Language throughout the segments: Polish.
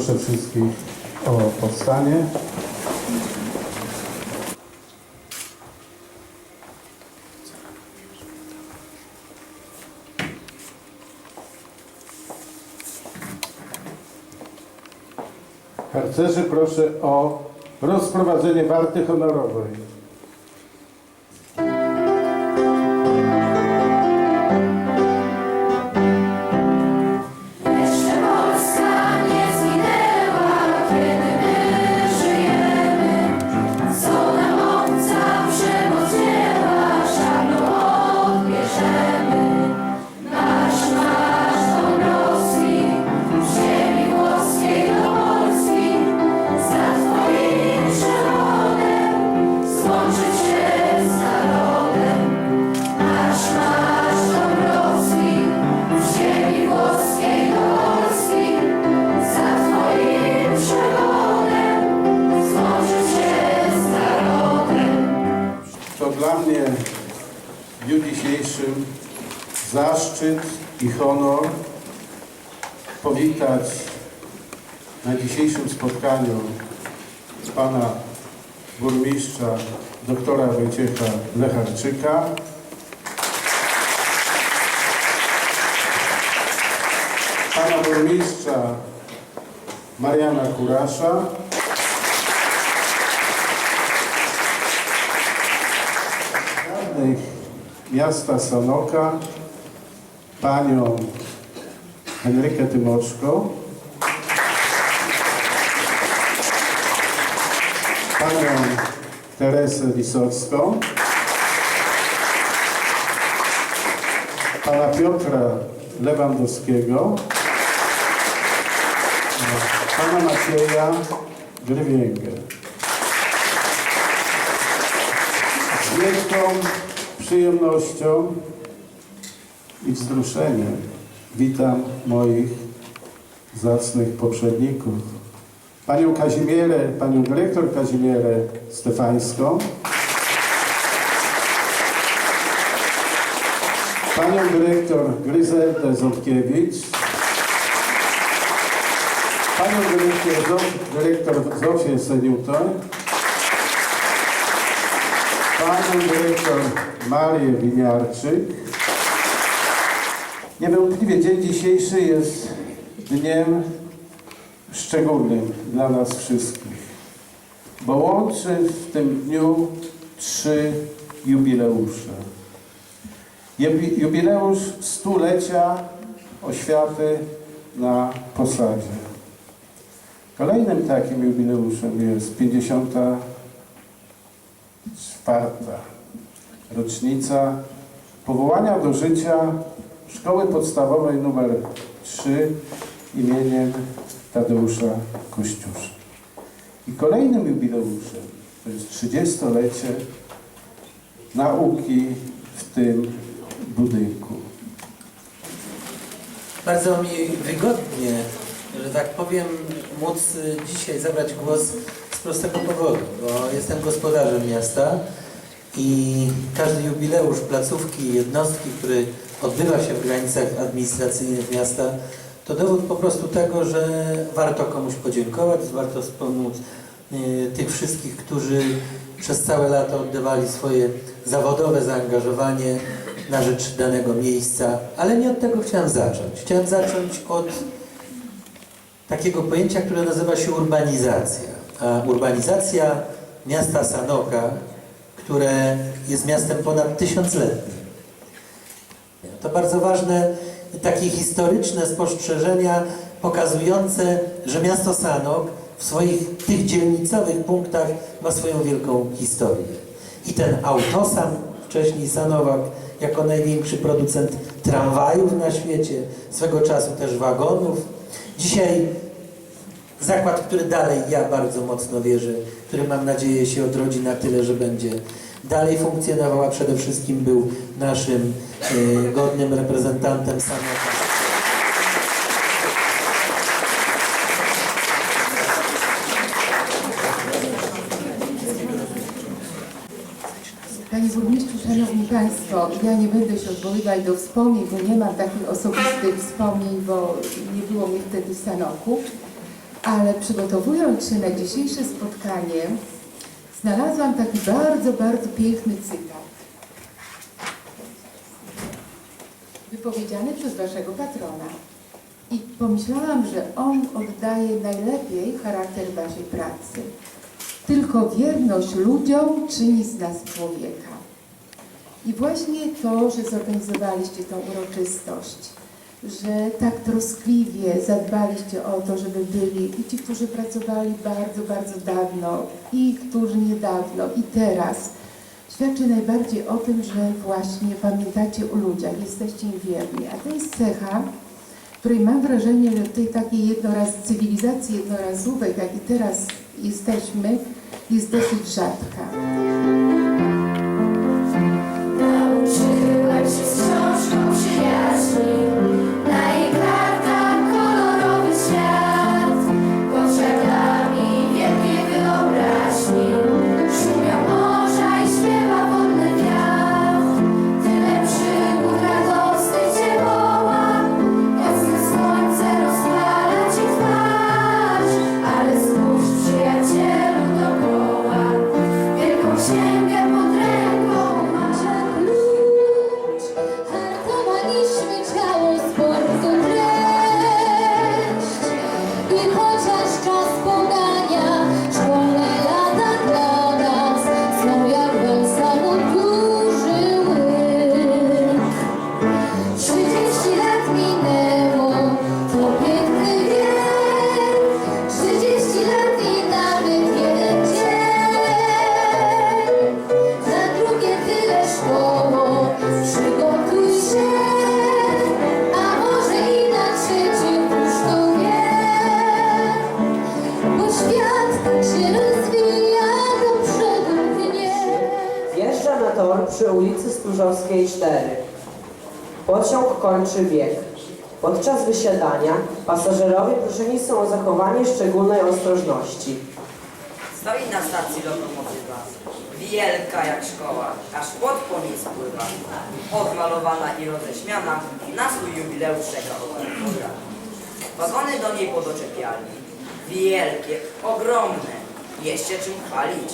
Proszę wszystkich o powstanie. Harcerzy proszę o rozprowadzenie warty honorowej. Dla mnie w dniu dzisiejszym zaszczyt i honor powitać na dzisiejszym spotkaniu pana burmistrza doktora Wojciecha Lecharczyka, pana burmistrza Mariana Kurasza, miasta Sanoka, panią Henrykę Tymoczko, panią Teresę Wisocką, pana Piotra Lewandowskiego, pana Macieja Grywięgę. Wielką przyjemnością i wzruszeniem witam moich zacnych poprzedników. Panią Kazimierę, panią dyrektor Kazimierę Stefańską, panią dyrektor Gryzeldę Ząbkiewicz, panią dyrektor, dyrektor Zofię Seniutoń, panią dyrektor Marię Winiarczyk. Niewątpliwie dzień dzisiejszy jest dniem szczególnym dla nas wszystkich, bo łączy w tym dniu trzy jubileusze. Jubi- Jubileusz stulecia oświaty na posadzie. Kolejnym takim jubileuszem jest 50 czwarta rocznica powołania do życia Szkoły Podstawowej nr 3 imieniem Tadeusza Kościusza. I kolejnym jubileuszem to jest 30-lecie nauki w tym budynku. Bardzo mi wygodnie, że tak powiem, móc dzisiaj zabrać głos prostego powodu, bo jestem gospodarzem miasta i każdy jubileusz placówki, jednostki, który odbywa się w granicach administracyjnych miasta, to dowód po prostu tego, że warto komuś podziękować, warto wspomóc y, tych wszystkich, którzy przez całe lata oddawali swoje zawodowe zaangażowanie na rzecz danego miejsca, ale nie od tego chciałem zacząć. Chciałem zacząć od takiego pojęcia, które nazywa się urbanizacja. A urbanizacja miasta Sanoka, które jest miastem ponad tysiącletnim. To bardzo ważne takie historyczne spostrzeżenia pokazujące, że miasto Sanok w swoich tych dzielnicowych punktach ma swoją wielką historię. I ten Autosan, wcześniej Sanowak, jako największy producent tramwajów na świecie, swego czasu też wagonów. Dzisiaj zakład, który dalej ja bardzo mocno wierzę, który mam nadzieję się odrodzi na tyle, że będzie dalej funkcjonował, a przede wszystkim był naszym e, godnym reprezentantem Sanoka. Panie Burmistrzu, Szanowni Państwo, ja nie będę się odwoływać do wspomnień, bo nie mam takich osobistych wspomnień, bo nie było mnie wtedy w Sanoku, Ale przygotowując się na dzisiejsze spotkanie, znalazłam taki bardzo, bardzo piękny cytat. Wypowiedziany przez waszego patrona. I pomyślałam, że on oddaje najlepiej charakter waszej pracy. Tylko wierność ludziom czyni z nas człowieka. I właśnie to, że zorganizowaliście tą uroczystość, że tak troskliwie zadbaliście o to, żeby byli i ci, którzy pracowali bardzo, bardzo dawno, i którzy niedawno, i teraz, świadczy najbardziej o tym, że właśnie pamiętacie o ludziach, jesteście im wierni. A to jest cecha, której mam wrażenie, że w tej takiej jednoraz cywilizacji jednorazówek, jak i teraz jesteśmy, jest dosyć rzadka. I Stróżowskiej 4. Pociąg kończy bieg. Podczas wysiadania pasażerowie proszeni są o zachowanie szczególnej ostrożności. Stoi na stacji lokomotywa, wielka jak szkoła, aż pod koniec pływa. Odmalowana i roześmiana, na swój jubileusz czeka. Wagony do niej podoczepiali, wielkie, ogromne, jeszcze czym chwalić.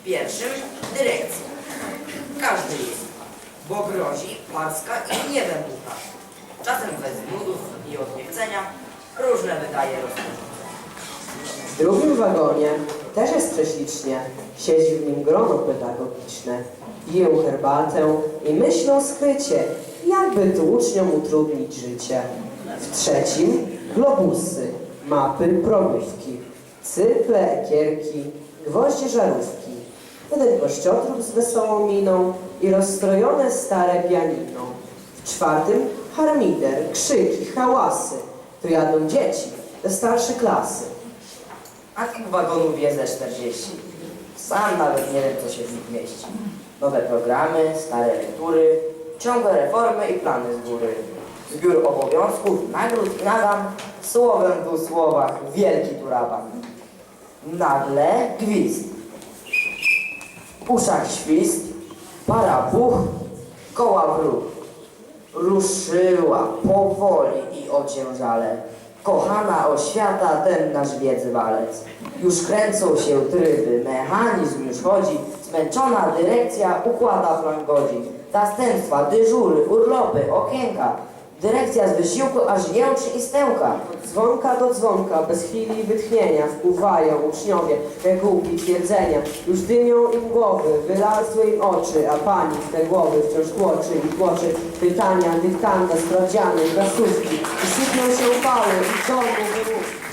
W pierwszym dyrekcja, każdy jest, bo grozi paska i niebem bucha. Czasem bez nudów i od różne wydaje rozporządzenia. W drugim wagonie też jest prześlicznie. Siedzi w nim grono pedagogiczne. Piją herbatę i myślą skrycie, jakby tu uczniom utrudnić życie. W trzecim globusy, mapy, probówki, cyple, ekierki, gwoździe, żarówki. Jeden kościotrup z wesołą miną i rozstrojone stare pianino. W czwartym harmider, krzyki, hałasy. Tu jadą dzieci, te starsze klasy. A tych wagonów jest ze 40. Sam nawet nie wiem, co się w nich mieści. Nowe programy, stare lektury, ciągłe reformy i plany z góry. Zbiór obowiązków, nagród i nadam, słowem dwóch słowach, wielki turaban. Nagle gwizd. W uszach świst, para buch, koła w. Ruszyła powoli i ociężale. Kochana oświata, ten nasz wiedzy walec. Już kręcą się tryby, mechanizm już chodzi, zmęczona dyrekcja układa plan godzin. Zastępstwa, dyżury, urlopy, okienka. Dyrekcja z wysiłku aż jęczy i stęka. Dzwonka do dzwonka, bez chwili wytchnienia, wpływają uczniowie regułki twierdzenia. Już dymią im głowy, wylazły im oczy, a pani w te głowy wciąż tłoczy i tłoczy pytania, dyktanda, sprawdziany, klasówki. I się upały i ciągną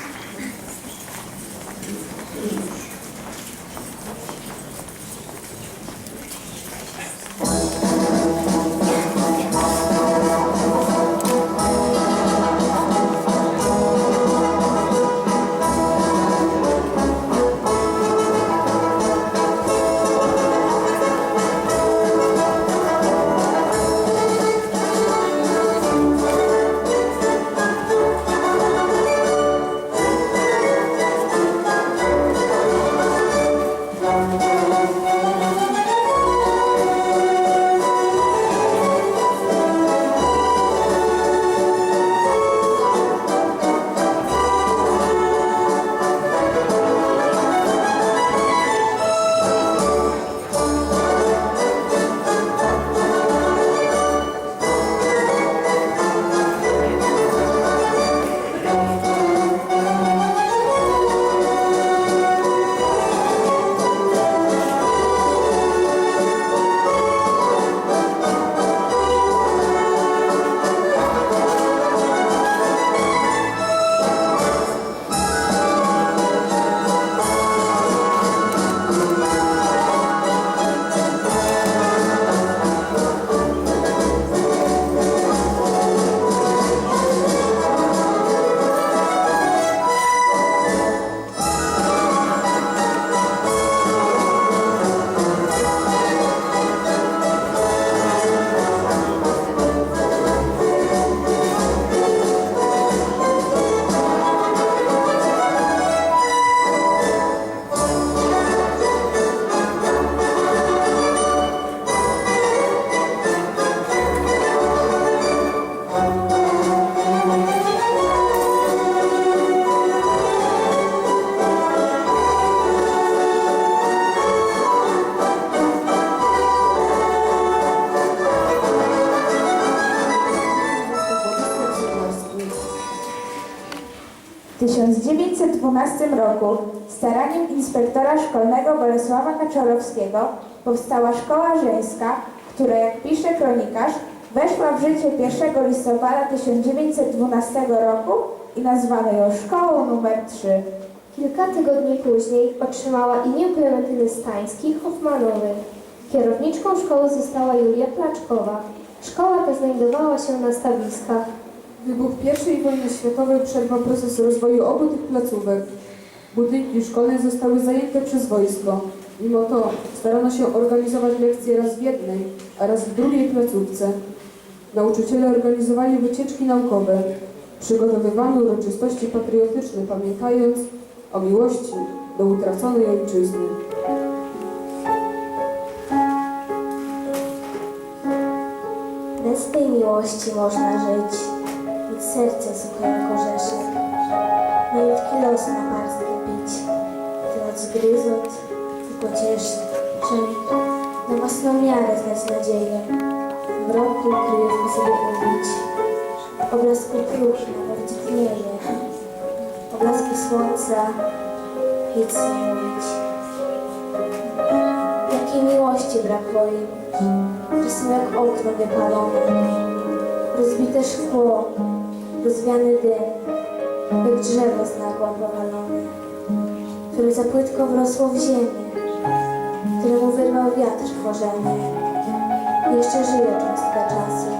wymówki. 1912 roku staraniem inspektora szkolnego Bolesława Kaczorowskiego powstała szkoła żeńska, która, jak pisze kronikarz, weszła w życie 1 listopada 1912 roku i nazwano ją szkołą numer 3. Kilka tygodni później otrzymała imię Klementyny Stańskiej-Hoffmanowej. Kierowniczką szkoły została Julia Placzkowa. Szkoła ta znajdowała się na stawiskach. Wybuch I wojny światowej przerwał proces rozwoju obu tych placówek. Budynki szkolne zostały zajęte przez wojsko. Mimo to starano się organizować lekcje raz w jednej, a raz w drugiej placówce. Nauczyciele organizowali wycieczki naukowe. Przygotowywano uroczystości patriotyczne, pamiętając o miłości do utraconej ojczyzny. Bez tej miłości można żyć, serce suche jak orzeszek, malutki los na parstkę pić, ty od zgryzot i pocieszyć, czym na własną miarę znać nadzieję, w mroku kryjówki sobie w oblasku próg nawet tnieje, w oblasku słońca nic nie mówić. Jakiej miłości brakło im, że są jak okno wypalone, rozbite szkło, rozwiany dym, jak drzewo z nagła powalone, które za płytko wrosło w ziemię, któremu wyrwał wiatr korzenie. Jeszcze żyje cząstka czasu,